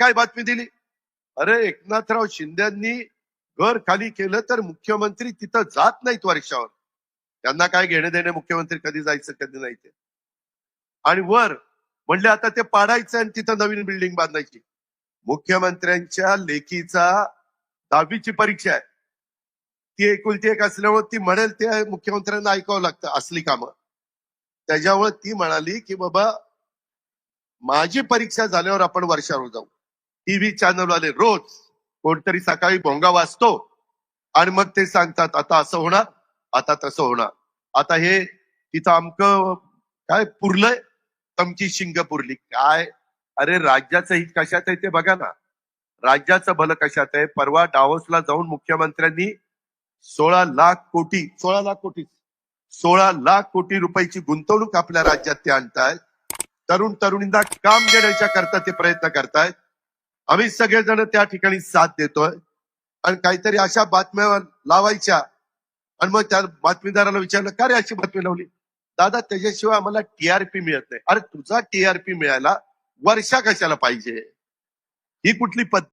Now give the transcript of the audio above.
काय बातमी दिली? अरे एकनाथराव शिंदेनी घर खाली केलं तर मुख्यमंत्री तिथं जात नाहीत वर्षावर त्यांना काय घेणे देणे मुख्यमंत्री कधी जायचं कधी नाही ते. आणि वर म्हणले आता ते पाडायचं आणि तिथं नवीन बिल्डिंग बांधायची. मुख्यमंत्र्यांच्या लेखीचा दहावीची परीक्षा आहे. ती एकुलती एक असल्यामुळे ती म्हणेल ते मुख्यमंत्र्यांना ऐकावं लागतं असली कामं. त्याच्यामुळे ती म्हणाली की बाबा माझी परीक्षा झाल्यावर आपण वर्षावर जाऊ. टीव्ही चॅनल वाले रोज कोणतरी सकाळी भोंगा वाचतो आणि मग ते सांगतात आता असं होणार आता तसं होणार. आता हे तिथं आमकं काय पुरलंय? तमची शिंग पुरली. काय? अरे राज्याचं हित कशात आहे ते बघा ना. राज्याचं भलं कशात आहे? परवा डावोसला जाऊन मुख्यमंत्र्यांनी सोळा लाख कोटी सोळा लाख कोटी सोळा लाख कोटी रुपयाची गुंतवणूक आपल्या राज्यात ते आणतायत. तरुण तरुणींना काम देण्याच्या करता ते प्रयत्न करतायत. आम्ही सगळेजण त्या ठिकाणी साथ देतोय. आणि काहीतरी अशा बातम्या लावायच्या. आणि मग त्या बातमीदाराला विचारलं का रे अशी बातमी लावली? दादा त्याच्याशिवाय आम्हाला टीआरपी मिळत नाही. अरे तुझा टीआरपी मिळायला वर्षा कशाला पाहिजे? ही कुठली पद्धत